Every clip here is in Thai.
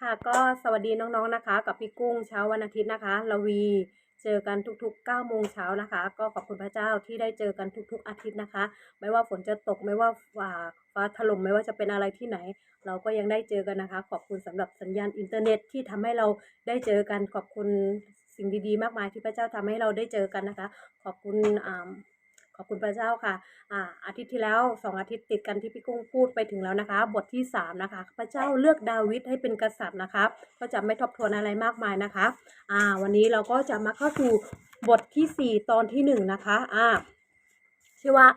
ค่ะก็สวัสดีน้องๆนะคะ กับพี่กุ้งเช้าวันอาทิตย์นะคะลวีเจอกันทุกๆ9โมงเช้านะคะ ก็ขอบคุณพระเจ้าที่ได้เจอกันทุก ๆ อาทิตย์นะคะ ไม่ว่าฝนจะตกไม่ว่าฟ้าฟ้าถล่มไม่ว่าจะเป็นอะไรที่ไหน เราก็ยังได้เจอกันนะคะ ขอบคุณสำหรับสัญญาณอินเทอร์เน็ตที่ทำให้เราได้เจอกันขอบคุณสิ่งดีๆ มากมายที่พระเจ้าทำให้เราได้เจอกันนะคะ ขอบคุณอ่า ขอบคุณพระเจ้าค่ะอ่าอาทิตย์ที่แล้วสองอาทิตย์ติดกันที่พี่กุ้งพูดไปถึงแล้วนะคะ บทที่สามนะคะ พระเจ้าเลือกดาวิดให้เป็นกษัตริย์นะคะ ก็จะไม่ทบทวนอะไรมากมายนะคะอ่าวันนี้เราก็จะมาเข้าสู่บทที่สี่ตอนที่หนึ่งนะคะอ่าชื่อว่า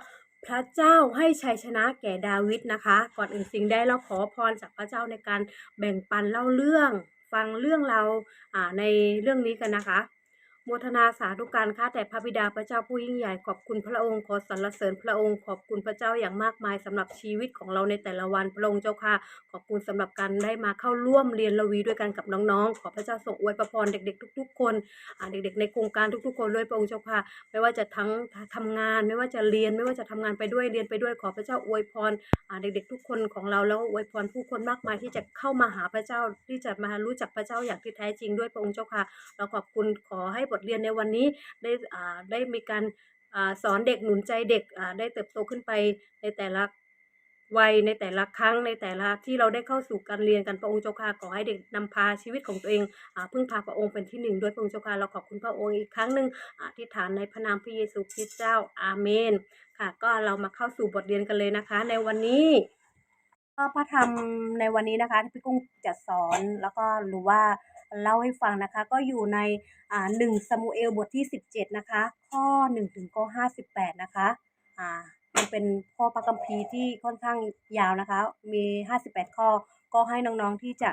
พระเจ้าให้ชัยชนะแก่ดาวิดนะคะ ก่อนอื่นสิ่งใดเราขอพรจากพระเจ้าในการแบ่งปันเล่าเรื่อง ฟังเรื่องเราอ่าในเรื่องนี้กันนะคะ โมทนาสาธุการข้าแต่พระบิดาพระเจ้าผู้ยิ่งใหญ่ขอบคุณพระองค์ขอสรรเสริญพระองค์ขอบคุณพระเจ้าอย่างมากมายสำหรับชีวิตของเราในแต่ละวันพระองค์เจ้าค่ะ ขอบคุณสำหรับการได้มาเข้าร่วมเรียนระวีด้วยกันกับน้องๆ ขอพระเจ้าทรงอวยพรเด็กๆ ทุก ๆ คนเด็กๆ ในโครงการทุกๆ คนด้วยพระองค์เจ้าค่ะ ไม่ว่าจะทั้งทำงาน ไม่ว่าจะเรียนไม่ว่าจะทำงานไปด้วยเรียนไปด้วยขอพระเจ้าอวยพรเด็กๆ ทุกคนของเราแล้วอวยพรผู้คนมากมายที่จะเข้ามาหาพระเจ้าที่จะมารู้จักพระเจ้าอย่างที่แท้จริงด้วยพระองค์เจ้าค่ะ เราขอบคุณขอให้บทเรียนในวันนี้ได้ได้มีการอสอนเด็กหนุนใจเด็กได้เติบโตขึ้นไปในแต่ละวัยในแต่ละครั้งในแต่ละที่เราได้เข้าสู่การเรียนกันพระองค์เจ้าค่ะขอให้เด็กนำพาชีวิตของตัวเองอพึ่งพาพระองค์เป็นที่หนึ่งด้วยพระองค์เจ้าค่ะเราขอบคุณพระองค์อีกครั้งหนึ่งอธิษฐานในพระนามพระเยซูคริสต์เจ้าอาเมน ค่ะ ก็เรามาเข้าสู่บทเรียนกันเลยนะคะ ในวันนี้ก็พระธรรมในวันนี้นะคะที่พี่กุ้งจะสอนแล้วก็หรือว่า เล่าให้ฟังนะคะ ก็อยู่ในอ่าหนึ่งซามูเอลบทที่สิบเจ็ดนะคะ ข้อหนึ่งถึงข้อห้าสิบแปดนะคะอ่ามันเป็นข้อพระคัมภีร์ที่ค่อนข้างยาวนะคะ มีห้าสิบแปดข้อ ก็ให้น้องๆที่จะ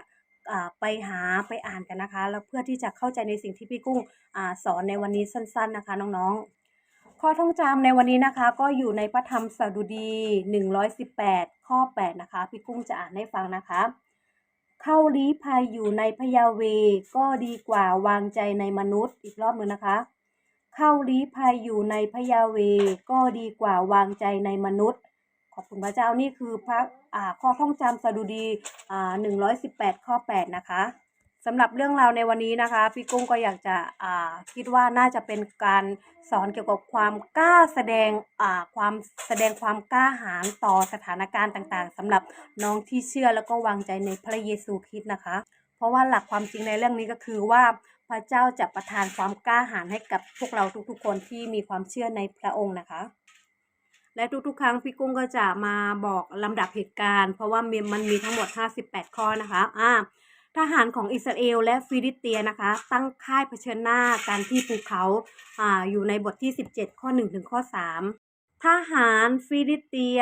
อ่าไปหาไปอ่านกันนะคะ แล้วเพื่อที่จะเข้าใจในสิ่งที่พี่กุ้งอ่าสอนในวันนี้สั้น ๆนะคะ น้องๆ ข้อท่องจำในวันนี้นะคะ ก็อยู่ในพระธรรมสดุดี 118 ข้อ 8 นะคะ พี่กุ้งจะอ่านให้ฟังนะคะ เข้าลี้ภัยอยู่ในพยาเวก็ดีกว่าวางใจในมนุษย์อีกรอบหนึ่งนะคะ เข้าลี้ภัยอยู่ในพยาเวก็ดีกว่าวางใจในมนุษย์ ขอบคุณพระเจ้านี่คือพระอ่าข้อท่องจำสดุดีอ่า118ข้อแปดนะคะ สำหรับเรื่องราวในวันนี้นะคะ พี่กุ้งก็อยากจะอ่าคิดว่าน่าจะเป็นการสอนเกี่ยวกับความกล้าแสดงอ่าความแสดงความกล้าหาญต่อสถานการณ์ต่างๆสำหรับน้องที่เชื่อแล้วก็วางใจในพระเยซูคริสต์นะคะ เพราะว่าหลักความจริงในเรื่องนี้ก็คือว่าพระเจ้าจะประทานความกล้าหาญให้กับพวกเราทุกๆ คนที่มีความเชื่อในพระองค์นะคะ และทุกๆ ครั้งพี่กุ้งก็จะมาบอกลำดับเหตุการณ์ เพราะว่ามีมันมีทั้งหมด 58 ข้อนะคะอ่า ทหารของอิสราเอลและฟิลิสเตียนะคะ ตั้งค่ายเผชิญหน้ากันที่ภูเขาออยู่ในบทที่ 17 ข้อ1ถึงข้อ 3 ทหารฟิลิสเตีย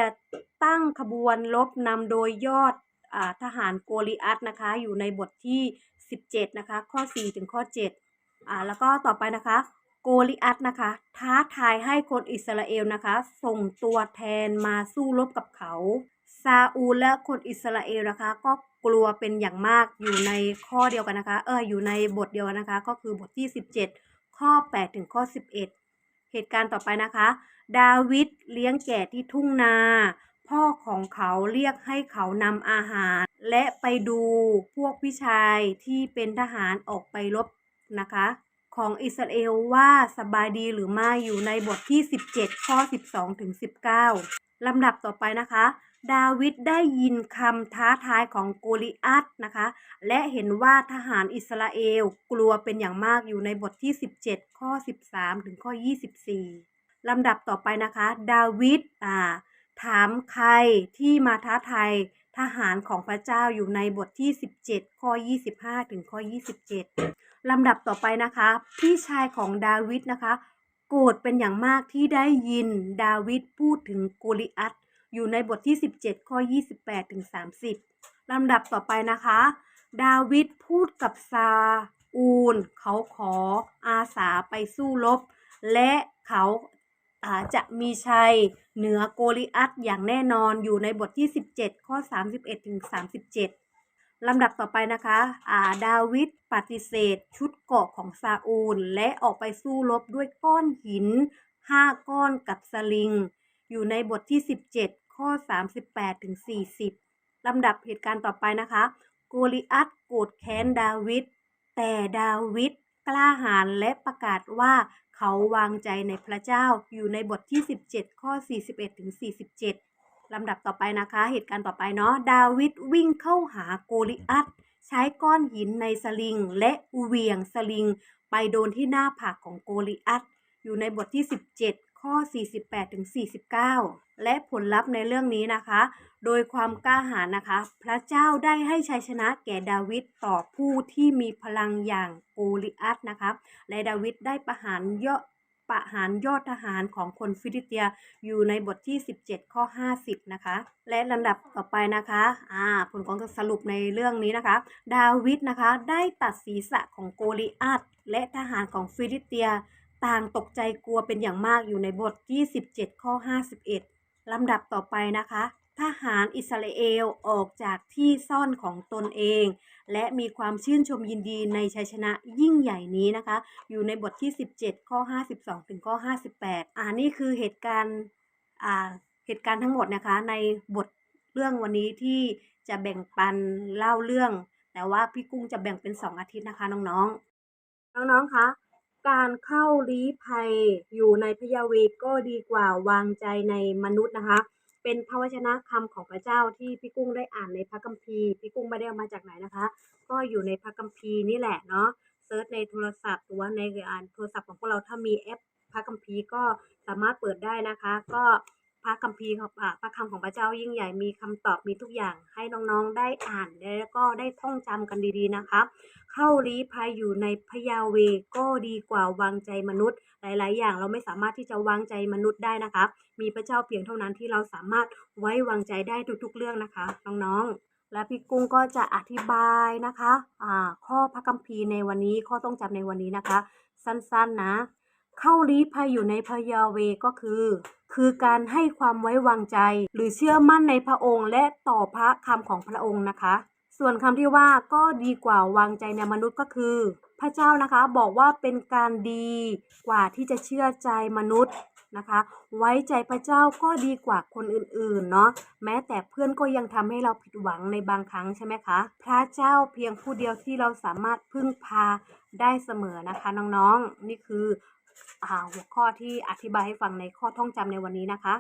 ตั้งขบวนลบนำโดยยอดอทหารโกลิอัตนะคะ อยู่ในบทที่ 17 นะคะ ข้อ 4 ถึงข้อ 7 อ่า แล้วก็ต่อไปนะคะ โกลิอัตนะคะ ท้าทายให้คนอิสราเอลนะคะ ส่งตัวแทนมาสู้รบกับเขาซาอูลและคนอิสราเอลนะคะ ก็ กลัวเป็นอย่างมากอยู่ในข้อเดียวกันนะคะ เอออยู่ในบทเดียวกันนะคะ ก็คือบทที่ 17 ข้อ 8 ถึงข้อ 11 เหตุการณ์ต่อไปนะคะ ดาวิดเลี้ยงแกะที่ทุ่งนา พ่อของเขาเรียกให้เขานำอาหาร และไปดูพวกพี่ชายที่เป็นทหารออกไปรบนะคะ ของอิสราเอลว่าสบายดีหรือไม่อยู่ในบทที่ 17 ข้อ 12 ถึง 19ลำดับต่อไปนะคะ ดาวิดได้ยินคำท้าทายของโกลิอัตนะคะ และเห็นว่าทหารอิสราเอลกลัวเป็นอย่างมากอยู่ในบทที่ 17 ข้อ 13 ถึงข้อ 24 ลำดับต่อไปนะคะ ดาวิดอ่าถามใครที่มาท้าทายทหารของพระเจ้าอยู่ในบทที่ 17 ข้อ 25 ถึงข้อ 27 ลำดับต่อไปนะคะ พี่ชายของดาวิดนะคะ โกรธเป็นอย่างมากที่ได้ยินดาวิดพูดถึงโกลิอัต อยู่ในบทที่ 17 ข้อ 28ถึง30ลำดับต่อไปนะคะ ดาวิดพูดกับซาอูล เขาขออาสาไปสู้รบ และเขาอาจะมีชัยเหนือโกลิอัตอย่างแน่นอนอยู่ในบทที่ 17 ข้อ 31ถึง37 ลำดับต่อไปนะคะอาดาวิดปฏิเสธ ชุดเกราะของซาอูล และออกไปสู้รบด้วยก้อนหิน 5 ก้อนกับสลิง อยู่ในบทที่ 17 ข้อ 38ถึง40 ลำดับเหตุการณ์ต่อไปนะคะ โกลิอัตโกรธแค้นดาวิดแต่ดาวิดกล้าหาญและประกาศว่าเขาวางใจในพระเจ้าอยู่ในบทที่ 17 ข้อ 41ถึง47 ลำดับต่อไปนะคะ เหตุการณ์ต่อไปเนาะดาวิดวิ่งเข้าหาโกลิอัตใช้ก้อนหินในสลิง และเวียงสลิง ไปโดนที่หน้าผากของโกลิอัตอยู่ในบทที่ 17 ข้อ 48-49 และผลลัพธ์ในเรื่องนี้นะคะ โดยความกล้าหาญนะคะ พระเจ้าได้ให้ชัยชนะแก่ดาวิดต่อผู้ที่มีพลังอย่างโกลิอัตนะคะ และดาวิดได้ประหารยอดประหารยอดทหารของคนฟิลิเตียอยู่ในบทที่ 17 ข้อ 50 นะคะ และลำดับต่อไปนะคะอ่าผลของการสรุปในเรื่องนี้นะคะ ดาวิดนะคะได้ตัดศีรษะของโกลิอัตและทหารของฟิลิเตีย ต่างตกใจกลัวเป็นอย่างมากอยู่ในบทที่ 17 ข้อ 51 ลำดับต่อไปนะคะ ทหารอิสราเอลออกจากที่ซ่อนของตนเอง และมีความชื่นชมยินดีในชัยชนะยิ่งใหญ่นี้นะคะ อยู่ในบทที่ 17 ข้อ 52 ถึงข้อ 58 อ่านี่คือเหตุการณ์อ่าเหตุการณ์ทั้งหมดนะคะในบทเรื่องวันนี้ที่จะแบ่งปันเล่าเรื่อง แต่ว่าพี่กุ้งจะแบ่งเป็น 2 อาทิตย์นะคะน้องๆ น้องๆคะ การเข้าลี้ภัยอยู่ในพยาเวก็ดีกว่าวางใจในมนุษย์นะคะ เป็นพระวจนะคำของพระเจ้าที่พี่กุ้งได้อ่านในพระคัมภีร์พี่กุ้งไม่ได้เอามาจากไหนนะคะ ก็อยู่ในพระคัมภีร์นี่แหละเนาะเซิร์ชในโทรศัพท์หรือว่าในอ่านโทรศัพท์ของพวกเราถ้ามีแอปพระคัมภีร์ก็สามารถเปิดได้นะคะ ก็ ระคัมภีร์ของพระคำของพระเจ้ายิ่งใหญ่มีคำตอบมีทุกอย่างให้น้องๆได้อ่านแล้วก็ได้ท่องจำกันดีๆนะคะเข้าลี้ภัยอยู่ในพยาเวก็ดีกว่าวางใจมนุษย์ หลายๆ อย่างเราไม่สามารถที่จะวางใจมนุษย์ได้นะคะ มีพระเจ้าเพียงเท่านั้นที่เราสามารถไว้วางใจได้ทุกๆ เรื่องนะคะ น้องๆและพี่กุ้งก็จะอธิบายนะคะอ่าข้อพระคัมภีร์ในวันนี้ข้อต้องจำในวันนี้นะคะ สั้นๆนะเข้าลี้ภัยอยู่ในพยาเวก็คือ คือการให้ความไว้วางใจ หรือเชื่อมั่นในพระองค์และต่อพระคำของพระองค์นะคะ ส่วนคำที่ว่าก็ดีกว่าวางใจในมนุษย์ก็คือ พระเจ้านะคะบอกว่าเป็นการดีกว่าที่จะเชื่อใจมนุษย์นะคะ ไว้ใจพระเจ้าก็ดีกว่าคนอื่นๆเนาะแม้แต่เพื่อนก็ยังทำให้เราผิดหวังในบางครั้งใช่ไหมคะพระเจ้าเพียงผู้เดียวที่เราสามารถพึ่งพาได้เสมอนะคะน้องๆนี่คือ หัวข้อที่อธิบายให้ฟังในข้อท่องจำในวันนี้นะคะ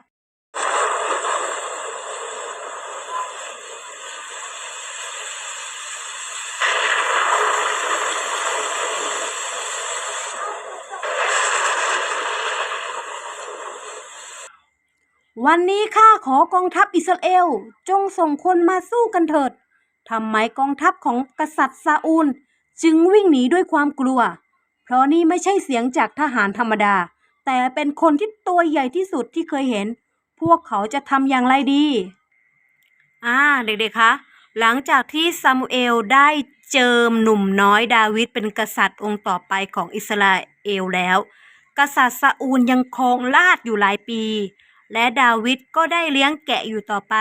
วันนี้ข้าขอกองทัพอิสราเอล จงส่งคนมาสู้กันเถิดทำไมกองทัพของกษัตริย์ซาอูล จึงวิ่งหนีด้วยความกลัว เพราะนี่ไม่ใช่เสียงจากทหารธรรมดา แต่เป็นคนที่ตัวใหญ่ที่สุดที่เคยเห็น พวกเขาจะทำอย่างไรดี อ่าเด็กๆคะ หลังจากที่ซามูเอลได้เจิมหนุ่มน้อยดาวิดเป็นกษัตริย์องค์ต่อไปของอิสราเอลแล้ว กษัตริย์ซาอูลยังครองราชอยู่หลายปี และดาวิดก็ได้เลี้ยงแกะอยู่ต่อไป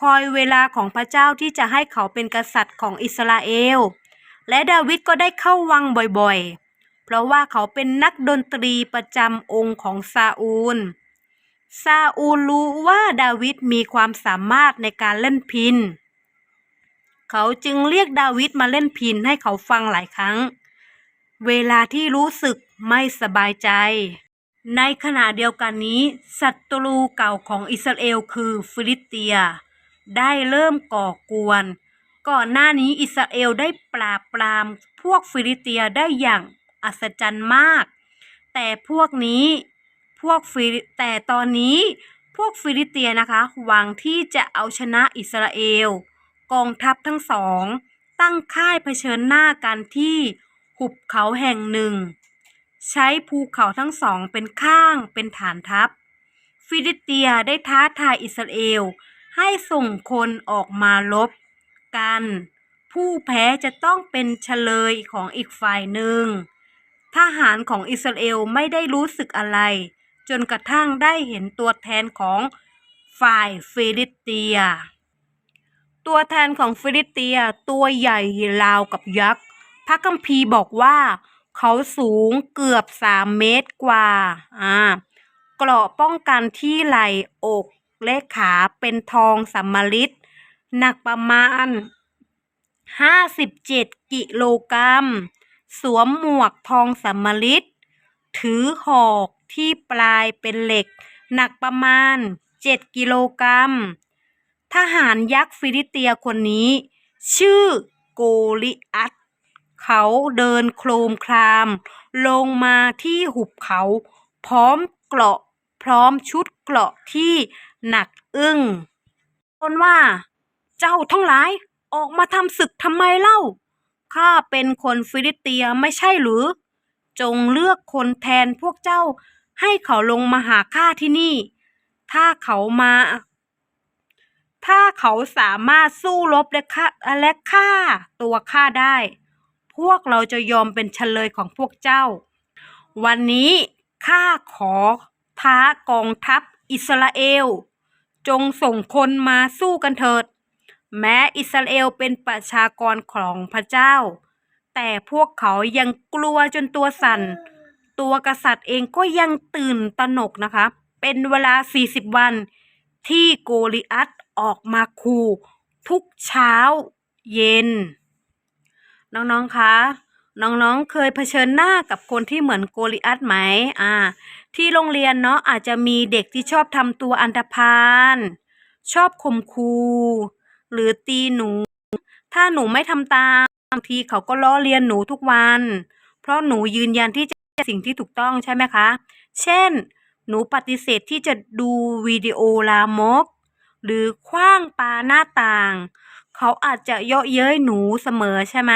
คอยเวลาของพระเจ้าที่จะให้เขาเป็นกษัตริย์ของอิสราเอล และดาวิดก็ได้เข้าวังบ่อยๆ เพราะว่าเขาเป็นนักดนตรีประจำองค์ของซาอูล ซาอูลรู้ว่าดาวิดมีความสามารถในการเล่นพิน เขาจึงเรียกดาวิดมาเล่นพินให้เขาฟังหลายครั้ง เวลาที่รู้สึกไม่สบายใจ ในขณะเดียวกันนี้ศัตรูเก่าของอิสราเอลคือฟิลิสเตีย ได้เริ่มก่อกวน ก่อนหน้านี้อิสราเอลได้ปราบปรามพวกฟิลิสเตียได้อย่าง อัศจรรย์มาก แต่พวกนี้พวกฟิลิแต่ตอนนี้พวกฟิลิเตียนะคะ หวังที่จะเอาชนะอิสราเอล กองทัพทั้งสอง ตั้งค่ายเผชิญหน้ากันที่หุบเขาแห่งหนึ่ง ใช้ภูเขาทั้งสองเป็นข้างเป็นฐานทัพ ฟิลิเตียได้ท้าทายอิสราเอล ให้ส่งคนออกมารบกัน ผู้แพ้จะต้องเป็นเฉลยของอีกฝ่ายหนึ่ง ทหารของอิสราเอลไม่ได้รู้สึกอะไร จนกระทั่งได้เห็นตัวแทนของฝ่ายฟิลิสเตีย ตัวแทนของฟิลิสเตียตัวใหญ่ราวกับยักษ์ พระคัมภีร์บอกว่า เขาสูงเกือบสามเมตรกว่า อ่า เกราะป้องกันที่ไหล่อกและขาเป็นทองสัมมาริดหนักประมาณ 57 กิโลกรัม สวมหมวกทองสำริดถือหอกที่ปลายเป็นเหล็ก หนักประมาณ 7 กิโลกรัม ทหารยักษ์ฟิลิเตียคนนี้ ชื่อโกลิอัตเขาเดินโครมคราม ลงมาที่หุบเขา พร้อมเกราะพร้อมชุดเกราะที่หนักอึ้งคนว่า เจ้าทั้งหลายออกมาทำศึกทำไมเล่า ข้าเป็นคนฟิลิสเตียไม่ใช่หรือ จงเลือกคนแทนพวกเจ้า ให้เขาลงมาหาข้าที่นี่ ถ้าเขามา ถ้าเขาสามารถสู้รบและฆ่าและฆ่าตัวข้าได้ พวกเราจะยอมเป็นเฉลยของพวกเจ้า วันนี้ข้าขอท้ากองทัพอิสราเอล จงส่งคนมาสู้กันเถิด แม้อิสราเอลเป็นประชากรของพระเจ้า แต่พวกเขายังกลัวจนตัวสั่น ตัวกษัตริย์เองก็ยังตื่นตระหนกนะคะ เป็นเวลา 40 วัน ที่โกลิอัตออกมาขู่ทุกเช้าเย็น น้องๆ คะ น้องๆ เคยเผชิญหน้ากับคนที่เหมือนโกลิอัตไหม อ่า ที่โรงเรียนเนาะอาจจะมีเด็กที่ชอบทำตัวอันธพาล ชอบข่มคู หรือตีหนู ถ้าหนูไม่ทำตามบางทีเขาก็ล้อเลียนหนูทุกวัน เพราะหนูยืนยันที่จะสิ่งที่ถูกต้องใช่ไหมคะ เช่น หนูปฏิเสธที่จะดูวิดีโอลามก หรือคว้างปาหน้าต่าง เขาอาจจะเยาะเย้ยหนูเสมอใช่ไหม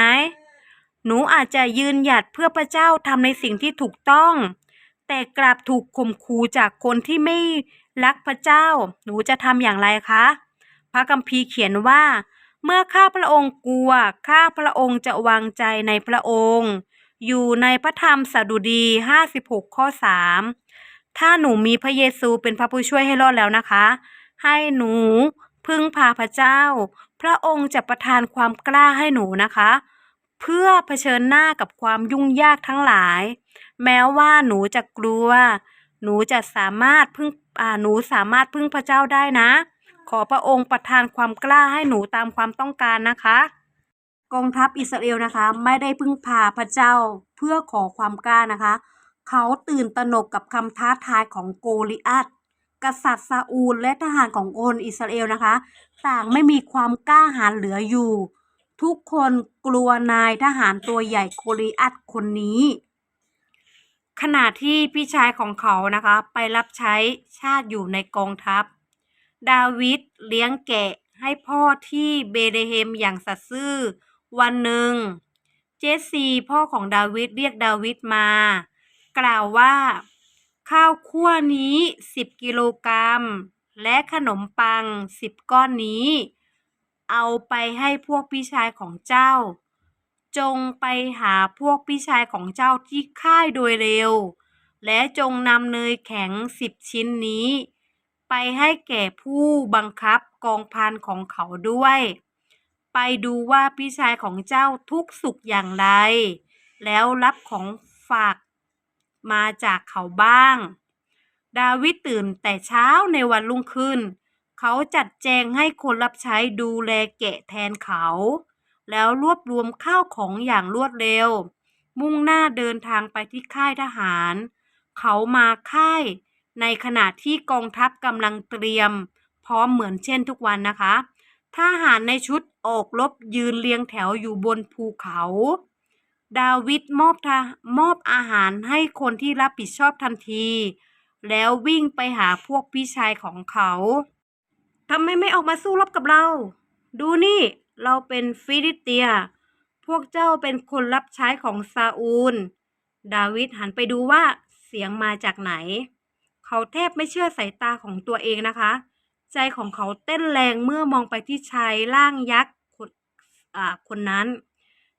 หนูอาจจะยืนหยัดเพื่อพระเจ้าทำในสิ่งที่ถูกต้อง แต่กลับถูกข่มขู่จากคนที่ไม่รักพระเจ้า หนูจะทำอย่างไรคะ พระคัมภีเขียนว่า เมื่อข้าพระองค์กลัว ข้าพระองค์จะวางใจในพระองค์ อยู่ในพระธรรมสดุดี 56 ข้อ 3 ถ้าหนูมีพระเยซูเป็นพระผู้ช่วยให้รอดแล้วนะคะ ให้หนูพึ่งพาพระเจ้า พระองค์จะประทานความกล้าให้หนูนะคะ เพื่อเผชิญหน้ากับความยุ่งยากทั้งหลาย แม้ว่าหนูจะกลัว หนูจะสามารถพึ่งอาหนูสามารถพึ่งพระเจ้าได้นะ ขอพระองค์ประทานความกล้าให้หนูตามความต้องการนะคะ กองทัพอิสราเอลนะคะ ไม่ได้พึ่งพาพระเจ้าเพื่อขอความกล้านะคะ เขาตื่นตระหนกกับคำท้าทายของโกลิอัตกษัตริย์ซาอูลและทหารของคนอิสราเอลนะคะ ต่างไม่มีความกล้าหาญเหลืออยู่ ทุกคนกลัวนายทหารตัวใหญ่โกลิอัตคนนี้ขณะที่พี่ชายของเขานะคะ ไปรับใช้ชาติอยู่ในกองทัพ ดาวิดเลี้ยงแกะให้พ่อที่เบเธเลเฮมอย่างสัตย์ซื่อ วันหนึ่ง เจสซีพ่อของดาวิดเรียกดาวิดมา กล่าวว่า ข้าวคั่วนี้10กิโลกรัม และขนมปัง10ก้อนนี้ เอาไปให้พวกพี่ชายของเจ้า จงไปหาพวกพี่ชายของเจ้าที่ค่ายโดยเร็ว และจงนำเนยแข็งสิบชิ้นนี้ ไปให้แก่ผู้บังคับกองพันของเขาด้วย ไปดูว่าพี่ชายของเจ้าทุกข์สุขอย่างไร แล้วรับของฝากมาจากเขาบ้าง ดาวิดตื่นแต่เช้าในวันรุ่งขึ้น เขาจัดแจงให้คนรับใช้ดูแลแกะแทนเขา แล้วรวบรวมข้าวของอย่างรวดเร็ว มุ่งหน้าเดินทางไปที่ค่ายทหาร เขามาค่าย ในขณะที่กองทัพกำลังเตรียม พร้อมเหมือนเช่นทุกวันนะคะทหารในชุดออกรบยืนเรียงแถวอยู่บนภูเขา ดาวิดมอบทามอบอาหารให้คนที่รับผิดชอบทันที แล้ววิ่งไปหาพวกพี่ชายของเขาทำไมไม่ออกมาสู้รบกับเรา ดูนี่เราเป็นฟิลิเตีย พวกเจ้าเป็นคนรับใช้ของซาอูล ดาวิดหันไปดูว่าเสียงมาจากไหน เขาแทบไม่เชื่อสายตาของตัวเองนะคะ ใจของเขาเต้นแรงเมื่อมองไปที่ชายร่างยักษ์คนอ่าคนนั้น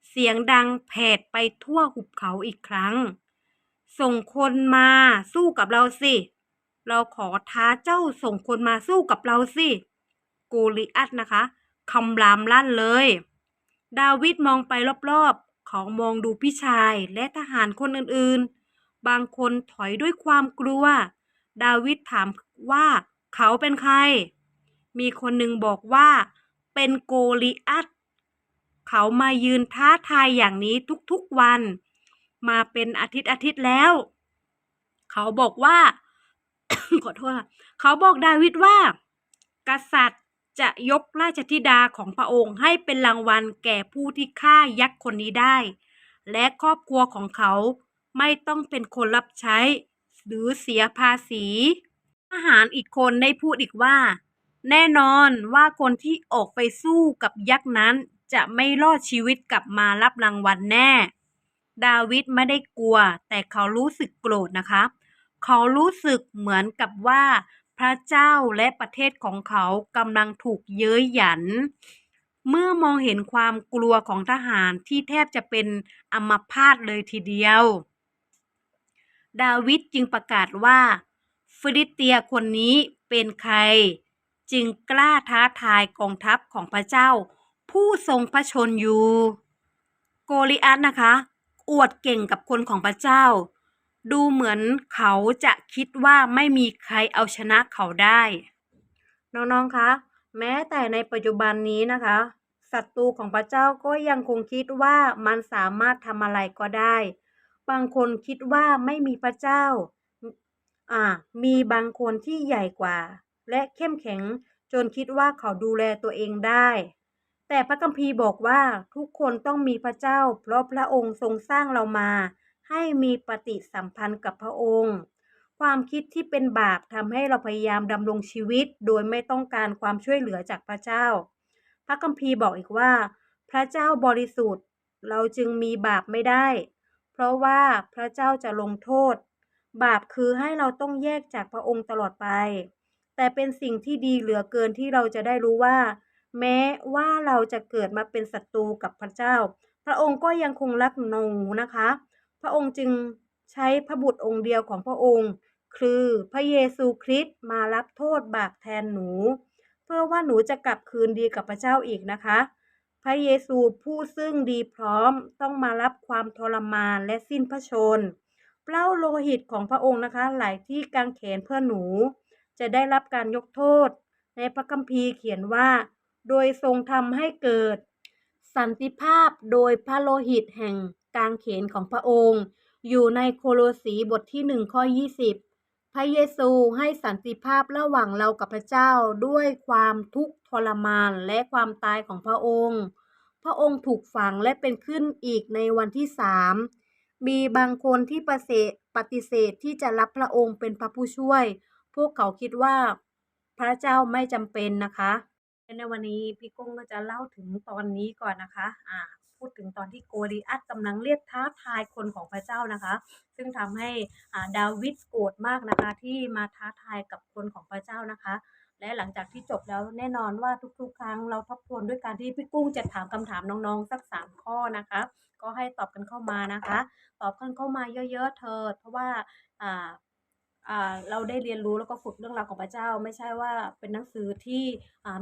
เสียงดังแผดไปทั่วหุบเขาอีกครั้ง ส่งคนมาสู้กับเราสิ เราขอท้าเจ้าส่งคนมาสู้กับเราสิ โกลิอัตนะคะคำรามลั่นเลย ดาวิดมองไปรอบๆ เขามองดูพี่ชายและทหารคนอื่นๆ บางคนถอยด้วยความกลัว ดาวิดถามว่าเขาเป็นใคร มีคนหนึ่งบอกว่า เป็นโกลิอัตเขามายืนท้าทายอย่างนี้ทุกๆวัน มาเป็นอาทิตย์อาทิตย์แล้ว เขาบอกว่า ขอโทษเขาบอกดาวิดว่า กษัตริย์จะยกราชธิดาของพระองค์ให้เป็นรางวัลแก่ผู้ที่ฆ่ายักษ์คนนี้ได้ และครอบครัวของเขาไม่ต้องเป็นคนรับใช้ หรือเสียภาษีทหารอีกคนได้พูดอีกว่า แน่นอนว่าคนที่ออกไปสู้กับยักษ์นั้น จะไม่รอดชีวิตกลับมารับรางวัลแน่ ดาวิดไม่ได้กลัว แต่เขารู้สึกโกรธนะคะ เขารู้สึกเหมือนกับว่า พระเจ้าและประเทศของเขากำลังถูกเย้ยหยัน เมื่อมองเห็นความกลัวของทหารที่แทบจะเป็นอัมพาตเลยทีเดียว ดาวิดจึงประกาศว่า ฟิลิเตียคนนี้เป็นใคร จึงกล้าท้าทายกองทัพของพระเจ้า ผู้ทรงพระชนอยู่ โกลิอัตนะคะ อวดเก่งกับคนของพระเจ้า ดูเหมือนเขาจะคิดว่าไม่มีใครเอาชนะเขาได้ น้องๆคะแม้แต่ในปัจจุบันนี้นะคะศัตรูของพระเจ้าก็ยังคงคิดว่ามันสามารถทำอะไรก็ได้ บางคนคิดว่าไม่มีพระเจ้า อ่า มีบางคนที่ใหญ่กว่า และเข้มแข็งจนคิดว่าเขาดูแลตัวเองได้ แต่พระคัมภีร์บอกว่าทุกคนต้องมีพระเจ้า เพราะพระองค์ทรงสร้างเรามา ให้มีปฏิสัมพันธ์กับพระองค์ ความคิดที่เป็นบาปทำให้เราพยายามดำรงชีวิต โดยไม่ต้องการความช่วยเหลือจากพระเจ้า พระคัมภีร์บอกอีกว่า พระเจ้าบริสุทธิ์ เราจึงมีบาปไม่ได้ ราะว่าพระเจ้าจะลงโทษ บาปคือให้เราต้องแยกจากพระองค์ตลอดไป แต่เป็นสิ่งที่ดีเหลือเกินที่เราจะได้รู้ว่า แม้ว่าเราจะเกิดมาเป็นศัตรูกับพระเจ้า พระองค์ก็ยังคงรักหนูนะคะ พระองค์จึงใช้พระบุตรองค์เดียวของพระองค์ คือพระเยซูคริสต์มารับโทษบาปแทนหนู เพื่อว่าหนูจะกลับคืนดีกับพระเจ้าอีกนะคะ พระเยซูผู้ซึ่งดีพร้อมต้องมารับความทรมานและสิ้นพระชน เปล้าโลหิตของพระองค์นะคะไหลที่กางเขนเพื่อหนู จะได้รับการยกโทษ ในพระคัมภีร์เขียนว่า โดยทรงทำให้เกิด สันติภาพโดยพระโลหิตแห่งกางเขนของพระองค์ อยู่ในโคโลสีบทที่หนึ่งข้อยี่สิบ พระเยซูให้สันติภาพระหว่างเรากับพระเจ้าด้วยความทุกข์ทรมานและความตายของพระองค์ พระองค์ถูกฝังและเป็นขึ้นอีกในวันที่สามมีบางคนที่ปฏิเสธปฏิเสธที่จะรับพระองค์เป็นพระผู้ช่วย พวกเขาคิดว่าพระเจ้าไม่จำเป็นนะคะ ในวันนี้พี่กุ้งก็จะเล่าถึงตอนนี้ก่อนนะคะ อ่า พูดถึงตอนที่โกลิอัตกำลังเรียกท้าทายคนของพระเจ้านะคะ ซึ่งทำให้ดาวิดโกรธมากนะคะ ที่มาท้าทายกับคนของพระเจ้านะคะ และหลังจากที่จบแล้วแน่นอนว่าทุกๆ ครั้งเราทบทวนด้วยการที่พี่กุ้งจะถามคำถามน้องๆ สักสามข้อนะคะ ก็ให้ตอบกันเข้ามานะคะ ตอบกันเข้ามาเยอะๆเถิดเพราะว่า เราได้เรียนรู้แล้วก็ฝึกเรื่องราวของพระเจ้า ไม่ใช่ว่าเป็นหนังสือที่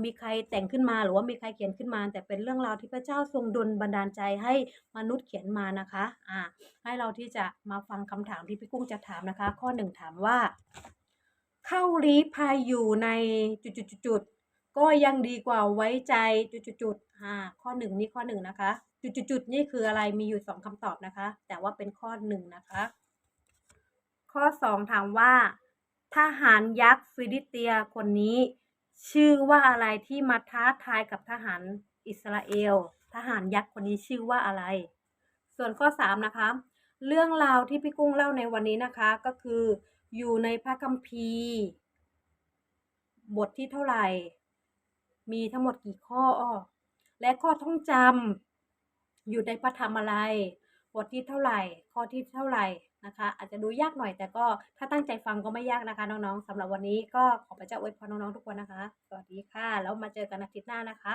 มีใครแต่งขึ้นมา หรือว่ามีใครเขียนขึ้นมา แต่เป็นเรื่องราวที่พระเจ้าทรงดลบันดาลใจให้มนุษย์เขียนมานะคะให้เราที่จะมาฟังคำถามที่พี่กุ้งจะถามนะคะ ข้อหนึ่งถามว่า เข้าลี้ภัยอยู่ในจุดๆๆๆก็ยังดีกว่าไว้ใจจุดๆๆอ่าข้อหนึ่งนี่ข้อหนึ่งนะคะ จุดๆๆนี่คืออะไรมีอยู่สองคำตอบนะคะ แต่ว่าเป็นข้อหนึ่งนะคะ ข้อสองถามว่า ทหารยักษ์ฟิลิเตียคนนี้ ชื่อว่าอะไรที่มาท้าทายกับทหารอิสราเอล ทหารยักษ์คนนี้ชื่อว่าอะไร ส่วนข้อสามนะคะ เรื่องราวที่พี่กุ้งเล่าในวันนี้นะคะก็คืออยู่ในพระคัมภีร์ บทที่เท่าไหร่ มีทั้งหมดกี่ข้ออ้อและข้อท่องจำอยู่ในพระธรรมอะไร บทที่เท่าไหร่ ข้อที่เท่าไหร่ นะคะ อาจจะดูยากหน่อยแต่ก็ถ้าตั้งใจฟังก็ไม่ยากนะคะ น้องๆสำหรับวันนี้ก็ขอพระเจ้าอวยพรน้องๆทุกคนนะคะ สวัสดีค่ะ แล้วมาเจอกันอาทิตย์หน้านะคะ